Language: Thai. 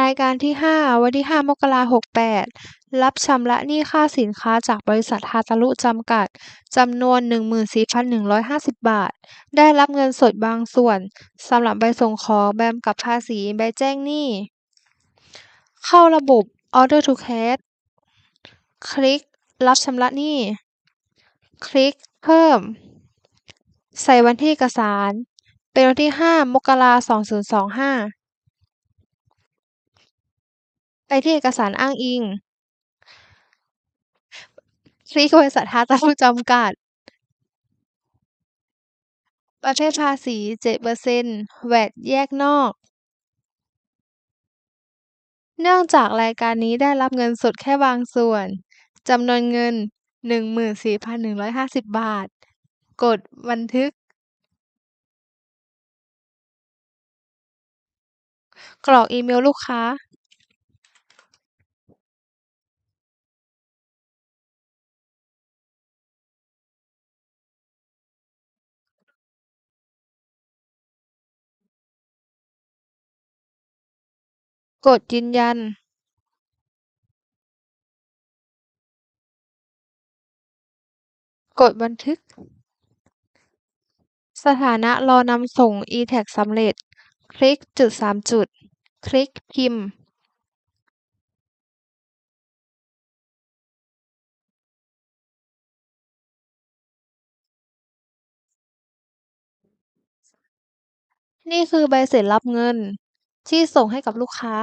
รายการที่ห้าวันที่ห้ามกราหกแปดรับชำระหนี้ค่าสินค้าจากบริษัทฮาตารุจำกัดจำนวนหนึ่งหมื่นสี่พันหนึ่งร้อยห้าสิบบาท ได้รับเงินสดบางส่วนสำหรับใบส่งของใบกำกับภาษีใบแจ้งหนี้ เข้าระบบ Order to Cash คลิก รับชำระหนี้ คลิกเพิ่ม ใส่วันที่เอกสาร เป็นวันที่ห้ามกราสองศูนย์สองห้า ไปที่เอกสารอ้างอิงคลิกบริษัทฮาตารุจำกัด ประเภทภาษีเจ็ดเปอร์เซ็นต์แวตแยกนอก เนื่องจากรายการนี้ได้รับเงินสดแค่บางส่วนจำนวนเงินหนึ่งหมื่นสี่พันหนึ่งร้อยห้าสิบบาท กดบันทึก กรอกอีเมลลูกค้า กดยืนยันกดบันทึก สถานะรอนำส่ง e-tag สำเร็จ คลิกจุดสามจุด คลิกพิมพ์ นี่คือใบเสร็จรับเงิน ที่ส่งให้กับลูกค้า